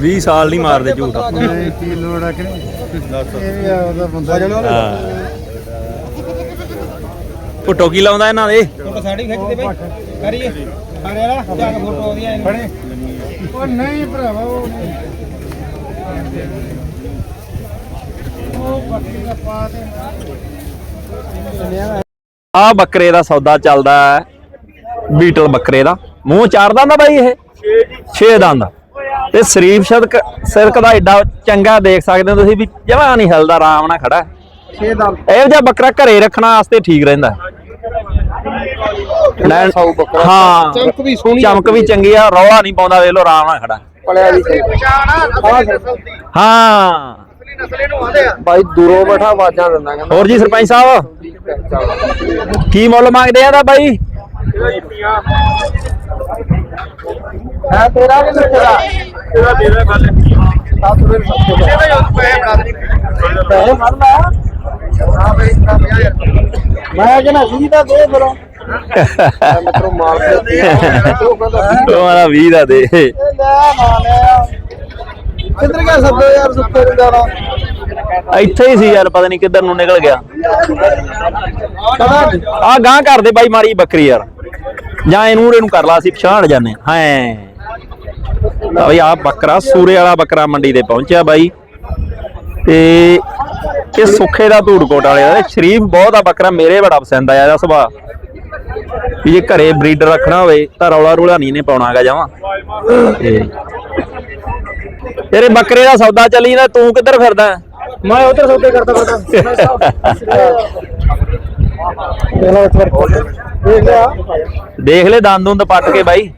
20 ਸਾਲ ਨਹੀਂ ਮਾਰਦੇ ਝੂਠ ਨਹੀਂ ਕੀ ਲੋੜ ਆ ਕਿ ਇਹ ਵੀ ਬੰਦਾ ਹਾਂ। ਫੋਟੋ ਕੀ ਲਾਉਂਦਾ ਇਹਨਾਂ ਦੇ। ਫੋਟੋ ਸਾਡੀ ਖਿੱਚਦੇ ਬਈ। ਕਰੀਏ। ਅਰੇ ਨਾ ਜਾ ਕੇ ਫੋਟੋ ਆਉਂਦੀਆਂ ਫੜੇ। ਉਹ ਨਹੀਂ ਭਰਾਵਾ ਉਹ ਨਹੀਂ। ਉਹ ਬੱਕਰੀ ਦਾ ਪਾ ਦੇ। ਆ ਬੱਕਰੇ ਦਾ ਸੌਦਾ ਚੱਲਦਾ ਹੈ। ਬੀਟਲ ਬੱਕਰੇ ਦਾ। ਮੂੰਹ ਚਾਰ ਦੰਦ ਆ ਬਾਈ ਇਹ? 6 ਦੰਦ। ਤੇ ਸ਼ਰੀਫ ਸਦਕ ਸਿਰਕ ਦਾ ਐਡਾ ਚੰਗਾ ਦੇਖ ਸਕਦੇ ਹੋ ਤੁਸੀਂ ਵੀ ਜਮਾ ਨਹੀਂ ਹਿਲਦਾ ਆਰਾਮ ਨਾਲ ਖੜਾ। ਹੈ। 6 ਦਾ ਇਹੋ ਜਿਹਾ ਬੱਕਰਾ ਘਰੇ ਰੱਖਣਾ ਵਾਸਤੇ ਠੀਕ ਰਹਿੰਦਾ। ਲੈਣ ਹਾਂ ਚਮਕ ਵੀ ਸੋਹਣੀ ਚਮਕ ਵੀ ਚੰਗੀ ਆ ਰੌਲਾ ਨਹੀਂ ਪਾਉਂਦਾ ਵੇਖ ਲੋ ਆਰਾਮ ਨਾਲ ਖੜਾ। ਪਲਿਆ ਵੀ ਹਾਂ। ਦੂਰੋਂ ਬੈਠਾ ਆਵਾਜ਼ਾਂ ਦਿੰਦਾ ਕਹਿੰਦਾ। ਹੋਰ ਜੀ ਸਰਪੰਚ ਸਾਹਿਬ? ਕੀ ਮੁੱਲ ਮੰਗਦੇ ਆ ਦਾ ਬਾਈ? ਹੈ ਤੇਰਾ ਕਿ ਤੇਰਾ। ਤੇਰਾ ਦੇ ਗੱਲ ਸੱਤ ਦਿਨ ਸੱਤੇ ਦਾ। ਪੈਸੇ ਫੜ ਲੈ। ਹਾਂ ਬਈ ਮੈਂ ਕਹਿੰਦਾ ਜੀ ਦਾ ਦੇ ਫਿਰੋਂ। ਮਿੱਤਰੋ ਮਾਰ ਕੇ ਉਹ ਕਹਿੰਦਾ ਉਹ ਮਾਰਾ 20 ਦਾ ਦੇ। ਇਹ ਲੈ ਨਾ ਲੈ। ਕਿੱਧਰ ਗਿਆ ਸੱਦੇ ਯਾਰ ਸੁੱਤੇ ਨੂੰ ਜਾਣਾ ਇੱਥੇ ਹੀ ਸੀ ਯਾਰ ਪਤਾ ਨਹੀਂ ਕਿੱਧਰ ਨੂੰ ਨਿਕਲ ਗਿਆ। ਆ ਗਾਂ ਕਰਦੇ ਬਾਈ ਮਾਰੀ ਬੱਕਰੀ ਯਾਰ। ਜਾਂ ਇਹਨੂੰ ਇਹਨੂੰ ਕਰ ਲਾ ਅਸੀਂ ਪਛਾਣ ਜਾਂਦੇ ਹਾਂ। ਹੈਂ। ਬਈ ਆ ਬੱਕਰਾ ਸੂਰੇ ਵਾਲਾ ਬੱਕਰਾ ਮੰਡੀ ਤੇ ਪਹੁੰਚਿਆ ਬਾਈ। ਤੇ ਇਹ ਸੁੱਖੇ ਦਾ ਧੂੜਕੋਟ ਵਾਲੇ ਦਾ ਸ਼ਰੀਫ ਬਹੁਤ ਆ ਬੱਕਰਾ ਮੇਰੇ ਬੜਾ ਪਸੰਦ ਆਇਆ ਇਹਦਾ ਸੁਭਾਅ। ਜੇ ਘਰੇ ਬਰੀਡਰ ਰੱਖਣਾ ਹੋਵੇ ਤਾਂ ਰੌਲਾ ਰੂਲਾ ਨਹੀਂ ਨੇ ਪਾਉਣਾਗਾ ਜਾਵਾਂ ਤੇਰੇ ਬੱਕਰੇ ਦਾ ਸੌਦਾ ਚੱਲੀ ਨਾ ਤੂੰ ਕਿੱਧਰ ਫਿਰਦਾ? ਮੈਂ ਉਧਰ ਸੌਦੇ ਕਰਦਾ ਲਿਆ। ਦੇਖ ਲੈ ਦੰਦ ਦੁੰਦ ਪੱਟ ਕੇ ਬਾਈ।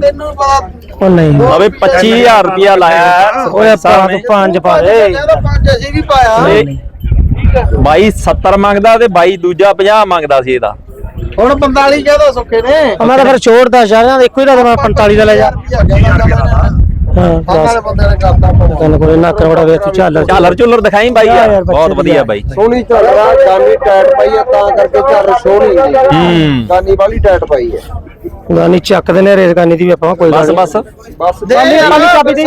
ਤੈਨੂੰ ਪਤਾ ਉਹ ਨਹੀਂ ਅਵੇ 25000 ਰੁਪਿਆ ਲਾਇਆ ਹੈ। ਓਏ ਸਾਹਿਬ ਨੇ। ਪੰਜ ਪਾ ਦੇ। ਇਹਦਾ ਪੰਜ ਅਸੀਂ ਵੀ ਪਾਇਆ। ਤੇ ਬਾਈ 70 ਮੰਗਦਾ ਤੇ ਬਾਈ ਦੂਜਾ 50 ਮੰਗਦਾ ਸੀ ਇਹਦਾ। ਹੁਣ 45 ਕਹਦਾ ਸੁੱਕੇ ਨੇ। ਮੈਂ ਤਾਂ ਫਿਰ ਛੋੜਦਾ ਸ਼ਾਹ ਇੱਕੋ ਹੀ ਦਾ ਮੈਂ 45 ਦਾ ਲੈ ਜਾ। ਹਾਂ ਆਹ ਵਾਲੇ ਬੰਦੇ ਨੇ ਕਰਤਾ ਆਪਾਂ ਤੈਨੂੰ ਕੋਈ ਨਾ ਕਰਵੜਾ ਵੇ ਤੂੰ ਚੱਲ ਝਾਲਰ ਝੁੱਲਰ ਦਿਖਾਈ ਬਾਈ ਹਾਂ ਯਾਰ ਯਾਰ, ਬੱਚੇ ਬਹੁਤ ਦੀ ਵਧੀਆ ਯਾਰ। ਬਾਈ। ਸੋਹਣੀ ਝਾਲਰਾ ਗਾਨੀ ਟਾਈਟ ਪਾਈ ਆ ਤਾਂ ਕਰਕੇ ਝਾਲ ਸੋਹਣੀ ਹੁੰਦੀ ਹੂੰ। ਗਾਨੀ ਵਾਲੀ ਟਾਈਟ ਪਾਈ ਹੈ ਗਾਨੀ ਚੱਕਦੇ ਨੇ ਰੇਸ ਗਾਨੀ ਦੀ ਵੀ ਆਪਾਂ ਕੋਈ ਬਸ ਗੱਲ ਬਸ। ਬਸ ਚਾਬੀ ਚਾਬੀ ਚਾਬੀ ਦੇ।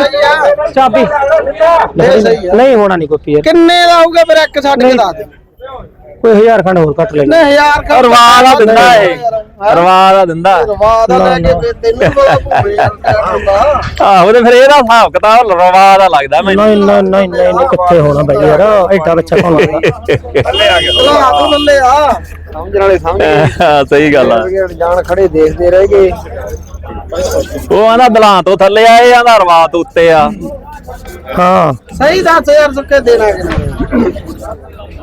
ਚਾਬੀ। ਇਹ ਸਹੀ ਆ। ਨਹੀਂ ਹੋਣਾ ਨਹੀਂ ਕੋਈ ਪੀਰ ਕਿੰਨੇ ਦਾ ਹੋਊਗਾ ਫਿਰ ਇੱਕ ਛੱਡ ਕੇ ਦੱਸ ਦੇ। ਕੋਈ ਹਜ਼ਾਰ ਖੰਡ ਹੋਰ ਕੱਟ ਲੈ ਨਹੀਂ ਖਰਚ ਰਵਾ ਦਾ ਦਿੰਦਾ ਏ ਰਵਾ ਦਾ ਦਿੰਦਾ। ਰਵਾ ਦਾ ਲੈ ਕੇ ਤੇ ਤੈਨੂੰ ਪਤਾ ਭੂਰੇ ਯਾਰ ਆਹੋ ਤੇ ਫਿਰ ਇਹਦਾ ਹਿਸਾਬ ਕਿਤਾਬ ਰਵਾ ਦਾ ਲੱਗਦਾ ਮੈਨੂੰ। ਨਹੀਂ ਨਹੀਂ ਨਹੀਂ ਨਹੀਂ ਨਹੀਂ, ਕਿੱਥੇ ਹੋਣਾ ਬਾਈ ਯਾਰ। ਐਡਾ ਬੱਚਾ ਕੌਣ ਹੁੰਦਾ ਚਲੋ ਤੂੰ ਬੱਲੇ ਆ। ਸਮਝਣ ਵਾਲੇ ਸਮਝ ਹਾਂ, ਸਹੀ ਗੱਲ ਆ। ਗਏ ਜਾਣ ਖੜੇ ਦੇਖਦੇ ਰਹਿ ਗਏ। ਉਹ ਆਂਦਾ ਦਲਾਂ ਤੋਂ ਥੱਲੇ ਆ ਇਹ ਆਂਦਾ ਰਵਾ ਤੋਂ ਉੱਤੇ ਆ। ਹਾਂ ਸਹੀ ਦੱਸ ਯਾਰ ਸੁੱਕੇ ਦੇਣਾ ਕਿੰਨਾ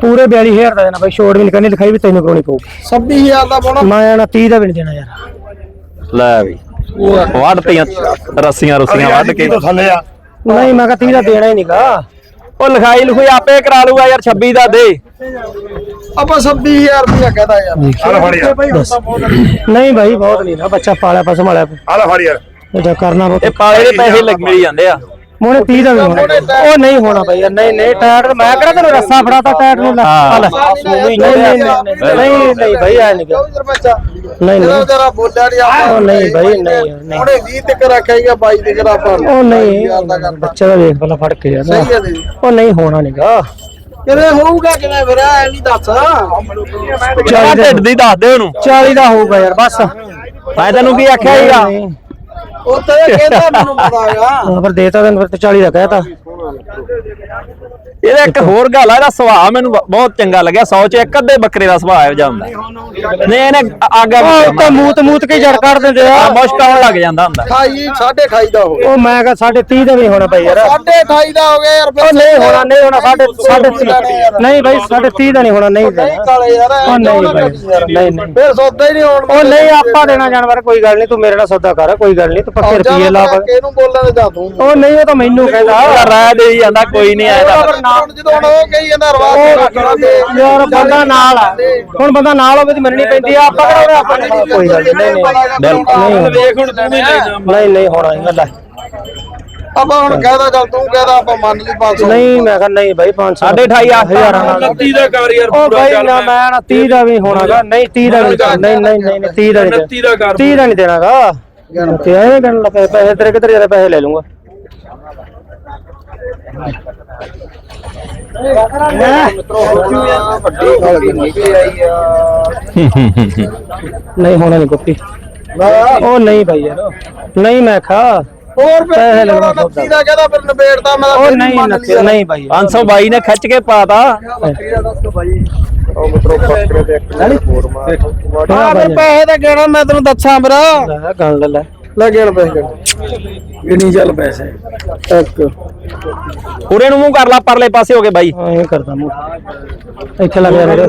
ਪੂਰੇ 42000 ਦਾ ਦੇਣਾ ਬਾਈ ਛੋੜ ਵੀ ਨਹੀਂ ਕਰਨੀ ਲਿਖਾਈ ਵੀ ਤੈਨੂੰ ਕਰਾਉਣੀ ਪਊ 26000 ਦਾ ਬੋਣਾ ਮੈਂ ਨਾ 30 ਦਾ ਵੀ ਨਹੀਂ ਦੇਣਾ ਯਾਰ। ਲੈ ਵੀ। ਵੱਢਤੀਆਂ ਰੱਸੀਆਂ ਰੁੱਸੀਆਂ ਵੱਢ ਕੇ। ਨਹੀਂ ਮੈਂ ਕਿਹਾ 30 ਦਾ ਦੇਣਾ ਹੀ ਨਹੀਂਗਾ ਉਹ ਲਿਖਾਈ ਲਿਖੋਈ ਆਪੇ ਕਰਾ ਲੂਗਾ ਯਾਰ 26 ਦਾ ਦੇ। ਆਪਾਂ 26000 ਰੁਪਇਆ ਕਹਦਾ ਯਾਰ। ਨਹੀਂ ਭਾਈ ਬਹੁਤ ਨਹੀਂ ਨਾ ਬੱਚਾ ਪਾਲਿਆ ਪਾ ਸੰਭਾਲਿਆ ਆ ਲੈ ਫੜ ਯਾਰ। ਇਹਦਾ ਕਰਨਾ ਬਹੁਤ ਇਹ ਪਾਲੇ ਦੇ ਪੈਸੇ ਲੱਗ ਮਿਲ ਜਾਂਦੇ ਆ। ਮੋਨੇ 30 ਦਾ ਵੀ ਹੋਣਾ। ਉਹ ਨਹੀਂ ਹੋਣਾ ਭਾਈ ਯਾਰ ਨਹੀਂ ਨਹੀਂ ਟਾਇਰ ਮੈਂ ਕਿਹੜਾ ਤੈਨੂੰ ਰੱਸਾ ਫੜਾਤਾ ਟਾਇਰ ਨੂੰ ਲੈ। ਹਾਂ। ਆ ਲੈ। ਨਹੀਂ ਨਹੀਂ ਨਹੀਂ ਨਹੀਂ ਨਹੀਂ ਭਾਈ ਆ ਨਹੀਂ ਨਹੀਂ ਨਹੀਂ ਜਰਾ ਬੋਲਿਆ ਨਹੀਂ ਆਪਾਂ। ਉਹ ਨਹੀਂ ਭਾਈ ਨਹੀਂ ਨਹੀਂ। ਉਹਨੇ 20 ਤੱਕ ਰੱਖੇਗਾ 22 ਤੱਕ ਆਪਾਂ ਉਹ ਨਹੀਂ ਬੱਚਾ ਦਾ ਵੇਖ ਪਹਿਲਾਂ ਫੜ ਕੇ ਯਾਰ। ਸਹੀ ਹੈ ਜੀ ਉਹ ਨਹੀਂ ਹੋਣਾ ਨਹੀਂਗਾ ਕਿਵੇਂ ਹੋਊਗਾ ਕਿਵੇਂ ਫਿਰ ਐ ਨਹੀਂ ਦੱਸ। ਚਾਹ ਢਿੱਡ ਦੀ ਦੱਸ ਦੇ ਉਹਨੂੰ। 40 ਦਾ ਹੋਊਗਾ ਯਾਰ ਬਸ। ਮੈਂ ਤੈਨੂੰ ਕੀ ਆਖਿਆ ਨਹੀਂ। ਉਹ ਤਾਂ ਇਹ ਕਹਿੰਦਾ ਮੈਨੂੰ ਪਤਾ ਹੈਗਾ। ਹਾਂ, ਪਰ ਦੇਤਾ ਤੈਨੂੰ ਫਿਰ ਤੇ 40 ਦਾ ਕਹਿਤਾ ਇਹਦਾ ਇੱਕ ਹੋਰ ਗੱਲ ਆ ਇਹਦਾ ਸੁਭਾਅ ਮੈਨੂੰ ਬ- ਬਹੁਤ ਚੰਗਾ ਲੱਗਿਆ 100 ਚ ਇੱਕ ਅੱਧੇ ਬੱਕਰੇ ਦਾ ਸੁਭਾਅ ਇਹੋ ਜਿਹਾ ਹੁੰਦਾ। ਨਹੀਂ ਇਹਨੇ ਆਗਾ ਉਹ ਤਾਂ ਮੂਤ ਮੂਤ ਕੇ ਜੜ ਕੱਢ ਦਿੰਦੇ ਆ। ਮੁਸ਼ਕ ਆਉਣ ਲੱਗ ਜਾਂਦਾ ਹੁੰਦਾ। ਖਾਈ ਸਾਢੇ ਖਾਈ ਦਾ ਹੋ ਗਿਆ। ਉਹ ਮੈਂ ਕਹਾ 30 ਦਾ ਵੀ ਹੋਣਾ ਭਾਈ ਯਾਰ। ਸਾਢੇ 28 ਦਾ ਹੋ ਗਿਆ ਯਾਰ ਉਹ ਨਹੀਂ ਹੋਣਾ ਨਹੀਂ ਹੋਣਾ ਸਾਡੇ ਸਾਡੇ ਨਹੀਂ ਭਾਈ ਸਾਡੇ 30 ਦਾ ਨਹੀਂ ਹੋਣਾ ਨਹੀਂ ਨਹੀਂ ਦੇਣਾ। ਕਾਲੇ ਯਾਰ ਉਹ ਨਹੀਂ ਭਾਈ। ਨਹੀਂ ਨਹੀਂ। ਫਿਰ ਸੌਦਾ ਹੀ ਨਹੀਂ ਹੋਣ ਉਹ ਨਹੀਂ ਆਪਾਂ ਦੇਣਾ ਜਾਨਵਰ ਕੋਈ ਗੱਲ ਨਹੀਂ ਤੂੰ ਮੇਰੇ ਨਾਲ ਸੌਦਾ ਕਰ ਕੋਈ ਗੱਲ ਨਹੀਂ ਤੂੰ ਪੱਕੇ ਰੁਪਏ ਲਾ ਪਾ ਇਹਨੂੰ ਬੋਲਣ ਦੇ ਜਾ ਤੂੰ। ਉਹ ਨਹੀਂ ਉਹ ਤਾਂ ਮੈਨੂੰ ਕਹਿੰਦਾ। ਰਾਇ ਦੇ ਹੀ ਜਾਂਦਾ ਕੋਈ ਨਹੀਂ ਆਇਆ ਹੁਣ ਜਦੋਂ ਹੁਣ ਉਹ ਕਹੀ ਜਾਂਦਾ ਰਵਾਜ ਯਾਰ ਬੰਦਾ ਨਾਲ ਆ। ਹੁਣ ਬੰਦਾ ਨਾਲ ਹੋਵੇ ਤੇ ਮੰਨਣੀ ਪੈਂਦੀ ਆ। ਆਪਾਂ ਕਿਹੜਾ ਆਪਾਂ ਨੂੰ ਕੋਈ ਗੱਲ ਨਹੀਂ ਨਹੀਂ ਬਿਲਕੁਲ। ਵੇਖ ਹੁਣ ਤੂੰ ਵੀ ਨਹੀਂ ਨਹੀਂ ਹੋਣਾ ਇਹ ਗੱਲ ਆ। ਆਪਾਂ ਹੁਣ ਕਹਿਦਾ ਚੱਲ ਤੂੰ ਕਹਿਦਾ ਆਪਾਂ ਮੰਨ ਲਈ 500 ਨਹੀਂ ਮੈਂ ਨਹੀਂ ਭਾਈ 500 ਸਾਢੇ ਅਠਾਈ ਆ। ਹਜ਼ਾਰਾਂ ਨਾਲ। 30 ਦਾ ਕਰ ਯਾਰ ਉਹ ਭਾਈ ਨਾ ਮੈਂ। ਨਾ 30 ਦਾ ਵੀ ਹੋਣਾਗਾ। ਨਹੀਂ 30 ਦਾ ਨਹੀਂ ਨਹੀਂ ਨਹੀਂ ਨਹੀਂ 30 ਦਾ ਨਹੀਂ 29 ਦਾ ਕਰ। 30 ਦਾ ਨਹੀਂ ਦੇਣਾਗਾ। ਤੇ ਇਹ ਗਣ ਲਾ ਪੈਸੇ ਤੇਰੇ ਕਿੱਧਰ ਪੈਸੇ ਲੈ ਲੂੰਗਾ ਵੱਡੀ ਗੱਲ ਨਿਕਲ ਆਈ ਆ ਨਹੀਂ ਹੋਣਾ ਨਹੀਂ ਕੁੱਤੀ। ਉਹ ਨਹੀਂ ਭਾਈ ਯਾਰ। ਨਹੀਂ ਮੈਂ ਖਾ। ਹੋਰ ਪੈਸੇ ਲੱਗਣਾ ਨੱਤੀ ਦਾ ਕਹਿੰਦਾ ਫਿਰ ਨਿਬੇੜਦਾ ਮੈਂ ਉਹ ਨਹੀਂ ਲਿਆ। ਨਹੀਂ ਭਾਈ 522 ਨੇ ਖਿੱਚ ਕੇ ਪਾਤਾ। ਦਾ ਉਹ ਮਤਰੋ ਬੱਕਰੇ ਦੇ ਇੱਕ ਹੋਰ ਮਾਰ। ਪੈਸੇ ਤਾਂ ਕਹਿਣਾ ਮੈਂ ਤੈਨੂੰ ਦੱਸਾਂ ਵੀਰਾ ਲੈ ਗਣ ਲੈ। ਲੈ ਲੈ ਗਿਣ ਪੈਸੇ। ਗਿਣੀ ਚੱਲ ਪੈਸੇ। ਇੱਕ। ਉਰੇ ਨੂੰ ਮੂੰਹ ਕਰ ਲਾ ਪਰਲੇ ਪਾਸੇ ਹੋ ਕੇ ਬਾਈ। ਐਂ ਕਰਦਾ ਮੂੰਹ। ਇੱਥੇ ਲੱਗ ਜਾ ਮੇਰੇ।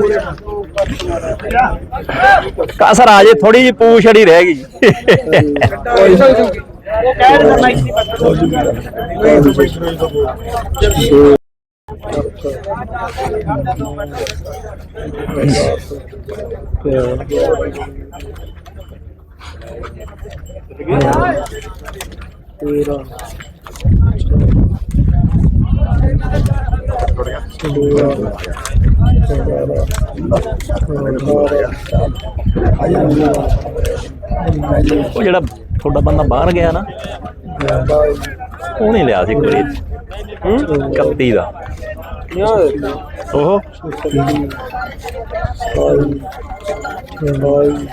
ਕਸਰ ਆ ਜੇ ਥੋੜੀ ਜਿਹੀ ਪੂਛ ਅੜੀ ਰਹਿ ਗਈ। ਉਹ ਜਿਹੜਾ ਤੁਹਾਡਾ ਬੰਦਾ ਬਾਹਰ ਗਿਆ ਨਾ ਉਹਨੇ ਲਿਆ ਸੀ ਕੋਈ ਹੂੰ? ਕੱਤੀ ਦਾ। ਉਹ ਲੈ ਵੀ।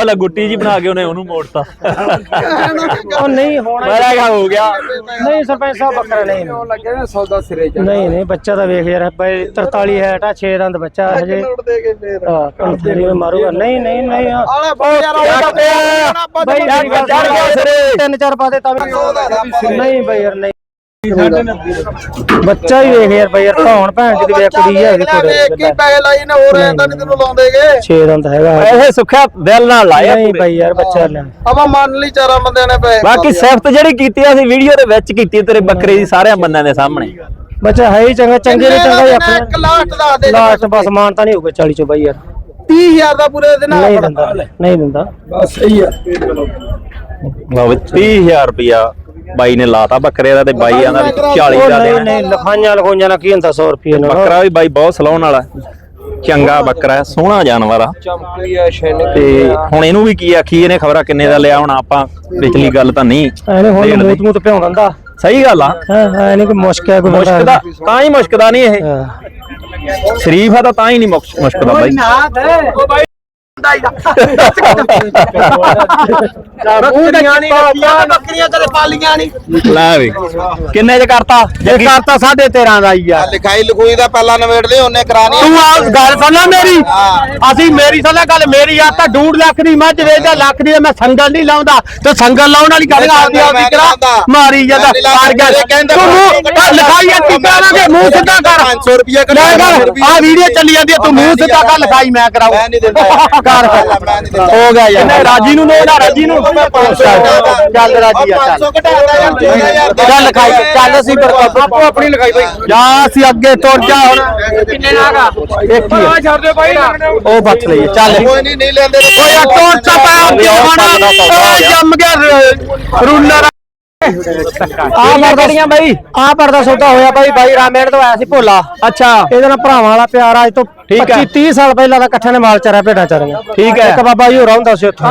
ਹਲਾ ਗੁੱਟੀ ਜੀ ਬਣਾ ਕੇ ਉਹਨੇ ਉਹਨੂੰ ਮੋੜਤਾ। ਉਹ ਨਹੀਂ ਹੋਣਾ ਮੇਰਾ ਕਿਆ ਹੋ ਗਿਆ। ਨਹੀਂ ਸਰਪੰਚ ਸਾਹਿਬ ਬੱਕਰਾ ਨਹੀਂ। ਲੱਗੇ ਨਾ ਸੌਦਾ ਸਿਰੇ ਚ। ਨਹੀਂ ਨਹੀਂ ਬੱਚਾ ਤਾਂ ਵੇਖ ਯਾਰ ਬਈ 43 ਹੈ ਟਾ 6 ਦੰਦ ਬੱਚਾ ਹੈ ਹਜੇ। ਦੇ ਕੇ ਫੇਰ। ਹਾਂ ਕੰਥਰੀ ਮਾਰੂਗਾ। ਨਹੀਂ ਨਹੀਂ ਨਹੀਂ। ਆਲਾ ਬਾ ਯਾਰ ਉਹ ਬਈ ਤਾਂ ਮੇਰੀ ਗੱਲ ਚੜ੍ਹ ਗਿਆ ਸਿਰੇ। ਤਿੰਨ ਚਾਰ ਪਾਦੇ ਤਾਂ ਨਹੀਂ ਬਈ ਯਾਰ ਨਹੀਂ। ਬੱਚਾ ਹੀ ਵੇਖ ਯਾਰ ਬਈ ਯਾਰ ਧੌਣ ਭੈਣ ਦੀ ਵੇਖ ਕੁੜੀ ਹੈ ਇਹਦੀ ਵੇਖ ਕੇ ਪੈਸੇ ਲਾਈ ਨੇ ਹੋਰ ਐ ਤਾਂ ਨਹੀਂ ਤੈਨੂੰ ਲਾਉਂਦੇਗੇ 6 ਦੰਦ ਹੈਗਾ। ਪੈਸੇ ਸੁੱਖਿਆ ਦਿਲ ਨਾਲ ਲਾਇਆ ਨਹੀਂ। ਬਈ ਯਾਰ ਬੱਚਾ ਲੈਣ ਆਪਾਂ ਮੰਨ ਲਈ ਚਾਰਾਂ ਬੰਦਿਆਂ ਨੇ ਪੈਸੇ ਬਾਕੀ ਸਿਫਤ ਜਿਹੜੀ ਕੀਤੀ ਅਸੀਂ ਵੀਡੀਓ ਦੇ ਵਿੱਚ ਕੀਤੀ ਤੇਰੇ ਬੱਕਰੇ ਦੀ ਸਾਰਿਆਂ ਬੰਦਿਆਂ ਦੇ ਸਾਹਮਣੇ। ਬੱਚਾ ਹੈ ਹੀ ਚੰਗਾ ਚੰਗੇ ਨਹੀਂ ਚੰਗਾ ਹੀ ਇੱਕ ਆਖਣਾ ਲਾਸਟ ਦੱਸ ਦੇ ਲਾਸਟ ਬਸ ਮਾਨਤਾ ਨਹੀਂ ਹੋਊਗਾ 40 ਚੋਂ ਬਈ ਯਾਰ। 30000 ਦਾ ਪੂਰੇ ਦੇ ਨਾਲ ਨਹੀਂ ਦਿੰਦਾ ਨਹੀਂ ਦਿੰਦਾ। ਬਸ ਸਹੀ ਆ। ਲਓ ਵੀ 30000 ਰੁਪਿਆ ਬਾਈ ਨੇ ਲਾਤਾ ਬੱਕਰੇ ਦਾ ਤੇ ਬਾਈ ਆਂਦਾ ਵੀ 40 ਉਹ ਦਾ ਨਹੀਂ ਦੇਣਾ। ਨਹੀਂ ਲਖਾਈਆਂ ਲਖੋਈਆਂ ਨਾਲ ਕੀ ਹੁੰਦਾ 100 ਰੁਪਏ ਨਾਲ? ਬੱਕਰਾ ਵੀ ਬਾਈ ਬਹੁਤ ਸਲਾਉਣ ਵਾਲਾ ਚੰਗਾ ਬੱਕਰਾ ਹੈ ਸੋਹਣਾ ਜਾਨਵਰ ਆ। ਚਮਕੀ ਆ ਸ਼ੈਨਿਕ ਤੇ ਹੁਣ ਇਹਨੂੰ ਵੀ ਕੀ ਆਖੀ ਇਹਨੇ ਖਬਰਾਂ ਕਿੰਨੇ ਦਾ ਲਿਆ ਹੁਣ ਆਪਾਂ ਵਿਚਲੀ ਗੱਲ ਤਾਂ ਨਹੀਂ। ਐਨੇ ਹੁਣ ਦੇ। ਮੂਤ ਮੂਤ ਭਿਉਂ ਦਿੰਦਾ। ਸਹੀ ਗੱਲ ਆ। ਹਾਂ ਹਾਂ ਨਹੀਂ ਕੋਈ ਮੁਸ਼ਕ ਹੈ ਕੋਈ ਤਾਂ ਹੀ ਮੁਸ਼ਕਦਾ ਨਹੀਂ ਇਹ। ਹਾਂ। ਸ਼ਰੀਫ ਆ ਤਾਂ ਤਾਂ ਹੀ ਨਹੀਂ ਮੁਸ਼ਕ- ਮੁਸ਼ਕਦਾ ਬਾਈ। ਉਹ ਬਾਈ ਬੱਕਰੀਆਂ ਨਹੀਂ ਰੱਖੀਆਂ ਬੱਕਰੀਆਂ ਕਦੇ ਪਾਲੀਆਂ ਨਹੀਂ। ਲੈ ਵੀ। ਕਿੰਨੇ ਚ ਕਰਤਾ? ਇਹ ਕਰਤਾ 13.5 ਦਾ ਹੀ ਆ। ਲਿਖਾਈ ਲਿਖੂਈ ਦਾ ਪਹਿਲਾਂ ਨਵੇੜ ਲਈ ਉਹਨੇ ਕਰਾਣੀ ਤੂੰ ਆ ਗੱਲ ਸੁਣ ਲੈ ਮੇਰੀ। ਅਸੀਂ ਮੇਰੀ ਸੁਣ ਲੈ ਗੱਲ ਮੇਰੀ ਆ ਤਾਂ 2 ਲੱਖ ਦੀ ਮੱਝ ਵੇਚਦਾ ਲੱਖ ਦੀ ਮੈਂ ਸੰਗਲ ਨਹੀਂ ਲਾਉਂਦਾ। ਤੇ ਸੰਗਲ ਲਾਉਣ ਵਾਲੀ ਗੱਲ ਆਪਦੀ ਆਪਦੀ ਕਰਾ ਮਾਰੀ ਜਾਂਦਾ ਮਾਰ ਗਿਆ। ਤੂੰ ਮੂੰਹ ਲਿਖਾਈ ਆ ਕੀ ਕਰਾਂਗੇ ਮੂੰਹ ਸਿੱਧਾ ਕਰ? 500 ਰੁਪਏ ਕਰ ਆ ਵੀਡੀਓ ਚੱਲੀ ਜਾਂਦੀ ਆ ਤੂੰ ਮੂੰਹ ਸਿੱਧਾ ਕਰ ਲਿਖਾਈ ਮੈਂ ਕਰਾਉ ਹੋ ਗਿਆ ਯਾਰ। ਰਾਜੀ ਨੂੰ ਨੋੜਾ ਰਾਜੀ ਨੂੰ। ਚੱਲ ਰਾਜੀ ਆ ਚੱਲ। 500 ਘਟਾਦਾ ਯਾਰ 14000 ਚੱਲ ਲਿਖਾਈ ਚੱਲ ਅਸੀਂ ਫਿਰ ਆਪੋ ਆਪਣੀ ਲਿਖਾਈ ਬਈ। ਜਾ ਅਸੀਂ ਅੱਗੇ ਤੁਰ ਜਾ ਹੁਣ। ਕਿੰਨੇ ਨਾਗਾ ਇੱਕ ਹੀ ਆ। ਛੱਡ ਦੇ ਬਾਈ ਉਹ ਬੱਤ ਲਈ ਚੱਲ। ਕੋਈ ਨਹੀਂ ਨਹੀਂ ਲੈਂਦੇ। ਓਏ ਟੋਰ ਚਪਾ ਆਪੀ ਖਾਣਾ ਓਏ ਜੰਮ ਗਿਆ ਰੂਲਰ। ਆ ਮਰਦੀਆਂ ਬਾਈ। ਆ ਪਰਦਾ ਸੌਦਾ ਹੋਇਆ ਬਾਈ ਬਾਈ ਰਾਮੇਣ ਤੋਂ ਆਇਆ ਸੀ ਭੋਲਾ। ਅੱਛਾ। ਇਹਦੇ ਨਾਲ ਭਰਾਵਾਂ ਵਾਲਾ ਪਿਆਰ ਅੱਜ ਤੋਂ ਠੀਕ ਹੈ। 25 30 ਸਾਲ ਪਹਿਲਾਂ ਦਾ ਇਕੱਠਿਆਂ ਨੇ ਮਾਲ ਚਾਰਿਆ ਭੇਡਾਂ ਚਾਰੀਆਂ ਠੀਕ ਹੈ। ਇੱਕ ਬਾਬਾ ਜੀ ਹੋਰ ਹੁੰਦਾ ਸੀ ਉੱਥੇ।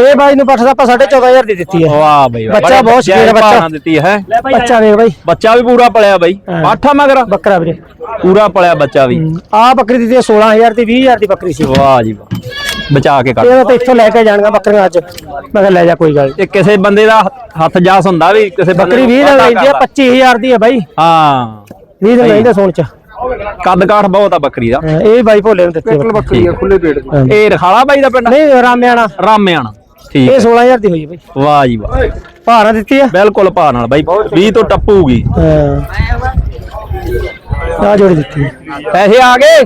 ਇਹ ਬਾਈ ਨੂੰ ਪੱਠ ਦਾ ਆਪਾਂ 14500 ਦੀ ਦਿੱਤੀ ਹੈ। ਵਾਹ ਬਈ ਵਾਹ। ਬੱਚਾ ਬਹੁਤ ਸ਼ਕੀਨ ਬੱਚਾ। ਦਿੱਤੀ ਹੈ। ਬੱਚਾ ਵੇਖ ਬਾਈ। ਬੱਚਾ ਵੀ ਪੂਰਾ ਪਲਿਆ ਬਾਈ। ਪਾਠਾ ਮਗਰ। ਬੱਕਰਾ ਵੀਰੇ। ਪੂਰਾ ਪਲਿਆ ਬੱਚਾ ਵੀ। ਆ ਬੱਕਰੀ ਦੀ ਤੇ 16000 ਦੀ 20000 ਦੀ ਬੱਕਰੀ ਸੀ। ਵਾਹ ਜੀ ਵਾਹ। ਬਚਾ ਕੇ ਕੱਢ। ਇਹ ਤਾਂ ਇੱਥੋਂ ਲੈ ਕੇ ਜਾਣਗਾ ਬੱਕਰੀਆਂ ਅੱਜ। ਮੈਂ ਕਿਹਾ ਲੈ ਜਾ ਕੋਈ ਗੱਲ ਨੀ। ਤੇ ਕਿਸੇ ਬੰਦੇ ਦਾ ਹੱਥ ਜਾਸ ਹੁੰਦਾ ਵੀ ਕਿਸੇ ਬੰਦੇ ਬੱਕਰੀ 20 ਨੂੰ ਦਾ ਲੈਂਦੀ ਆ ਕਰਦਾ। 25000 ਦੀ ਹੈ ਬਾਈ। ਹਾਂ। 20 ਦਾ ਲੈਂਦੇ ਸੋਨ ਚ। ਕੱਦ ਕਾਠ ਬਹੁਤ ਆ ਬੱਕਰੀ ਦਾ। ਹਾਂ, ਇਹ ਬਾਈ ਭੋਲੇ ਨੂੰ ਦਿੱਤੀ ਬੱਕਰੀ ਆ ਖੁੱਲੇ ਪੇਟ ਦੀ। ਇਹ ਰਖਾਲਾ ਬਾਈ ਦਾ ਪਿੰਡ? ਨਹੀਂ ਰਾਮਿਆਣਾ। ਰਾਮਿਆਣਾ। ਠੀਕ ਇਹ ਹੈ। 16000 ਦੀ ਹੋਈ ਹੈ ਬਾਈ। ਵਾਹ ਜੀ ਵਾਹ। ਭਾਰਾਂ ਦਿੱਤੀ ਆ? ਬਿਲਕੁਲ ਭਾਅ ਨਾਲ ਬਾਈ। 20 ਤੋਂ ਟੱਪੂਗੀ। ਹਾਂ। ਆ ਜੋੜੀ ਦਿੱਤੀ। ਪੈਸੇ ਆ ਗਏ?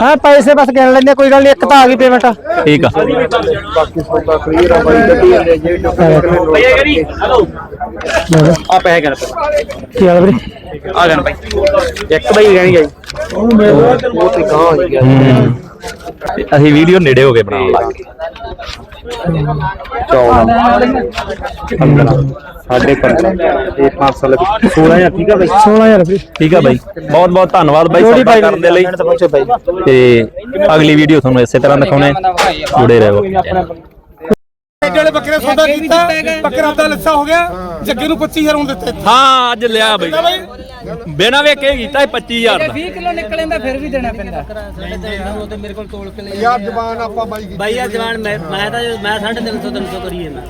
ਹਾਂ ਪੈਸੇ ਬਸ ਗਿਣ ਲੈਂਦੇ ਕੋਈ ਗੱਲ ਨਹੀਂ ਇੱਕ ਤਾਂ ਆ ਗਈ ਪੇਮੈਂਟ ਠੀਕ ਆ। ਬਾਕੀ ਸੌਦਾ ਕਲੀਅਰ ਆ ਬਾਈ ਗੱਡੀ ਜਾਂਦੇ ਜੇ ਆ ਪੈਸੇ ਕਰ ਕੀ ਹਾਲ ਵੀਰੇ? ਆ ਜਾਣ ਬਾਈ। ਇੱਕ ਬਾਈ ਕਹਿਣੀ ਗਈ ਉਹ ਤੇ ਗਾਂ ਹੋ ਗਿਆ। ਅਸੀਂ ਵੀਡੀਓ ਨੇੜੇ ਹੋ ਕੇ ਬਣਾਉਣ ਲੱਗ। ਗਏ ਸਾਡੇ 15 ਇਹ 500 ਲੱਗ 16000 ਠੀਕ ਆ ਬਾਈ? 16000 ਰੁਪਏ। ਠੀਕ ਆ ਬਾਈ। ਬਹੁਤ ਬਹੁਤ ਧੰਨਵਾਦ ਬਾਈ ਬਾਈ ਕਰਨ ਦੇ ਲਈ। ਤੇ ਅਗਲੀ ਵੀਡੀਓ ਤੁਹਾਨੂੰ ਇਸੇ ਤਰ੍ਹਾਂ ਦਿਖਾਉਣੇ। ਜੁੜੇ ਰਹੋ। ਜਿਹੜੇ ਬੱਕਰੇ ਸੌਦਾ ਕੀਤਾ ਬੱਕਰਾ ਦਾ ਲੱਸਾ ਹੋ ਗਿਆ ਜੱਗੇ ਨੂੰ 25000 ਹੁਣ ਦਿੱਤੇ। ਹਾਂ ਅੱਜ ਲਿਆ ਬਾਈ? ਬਿਨਾ ਵੇਖੇ ਕੀਤਾ 25000 ਦਾ। 20 ਕਿਲੋ ਨਿਕਲੇਂਦਾ ਫਿਰ ਵੀ ਦੇਣਾ ਪੈਂਦਾ। ਯਾਰ ਜ਼ਬਾਨ ਆਪਾਂ ਬਾਈ ਕੀਤੀ ਬਾਈ ਆ। ਜਵਾਨ ਮੈਂ ਮੈਂ ਤਾਂ ਮੈਂ 350 300 ਕਰੀਏ ਮੈਂ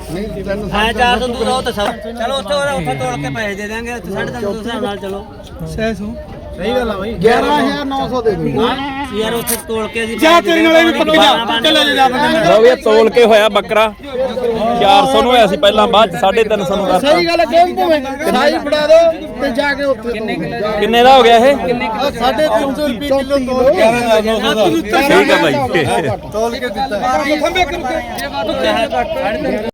ਹਾਂ 400 ਦੂਰ ਉਹ ਤਾਂ ਸਭ ਚਲੋ ਉੱਥੇ ਉੱਥੇ ਤੋੜ ਕੇ ਪੈਸੇ ਦੇ ਦਾਂਗੇ 350 ਹਿਸਾਬ ਨਾਲ ਚਲੋ। 11900 ਦੇ ਦੇ ਯਾਰ ਉੱਥੇ ਤੋੜ ਕੇ ਅਸੀਂ ਜਾ ਤੇਰੇ ਨਾਲੇ ਵੀ ਪੱਕੇ ਜਾ ਚੱਲੇ ਜਾ ਬੰਦੇ ਲਓ ਵੀ ਇਹ ਤੋਲ ਕੇ ਹੋਇਆ ਬੱਕਰਾ। 400 ਨੂੰ ਹੋਇਆ ਸੀ ਪਹਿਲਾਂ ਬਾਅਦ ਚ 350 ਨੂੰ ਕਰਤਾ। ਸਹੀ ਗੱਲ ਹੈ ਗੇਮ ਭਵੇਂ ਸਾਈ ਫੜਾ ਦੋ ਤੇ ਜਾ ਕੇ ਉੱਥੇ ਕਿੰਨੇ ਕਿੰਨੇ ਦਾ ਹੋ ਗਿਆ ਇਹ? ਸਾਢੇ 300 ਰੁਪਏ ਕਿਲੋ ਤੋਂ ਠੀਕ ਆ ਬਾਈ ਤੋਲ ਕੇ ਦਿੱਤਾ।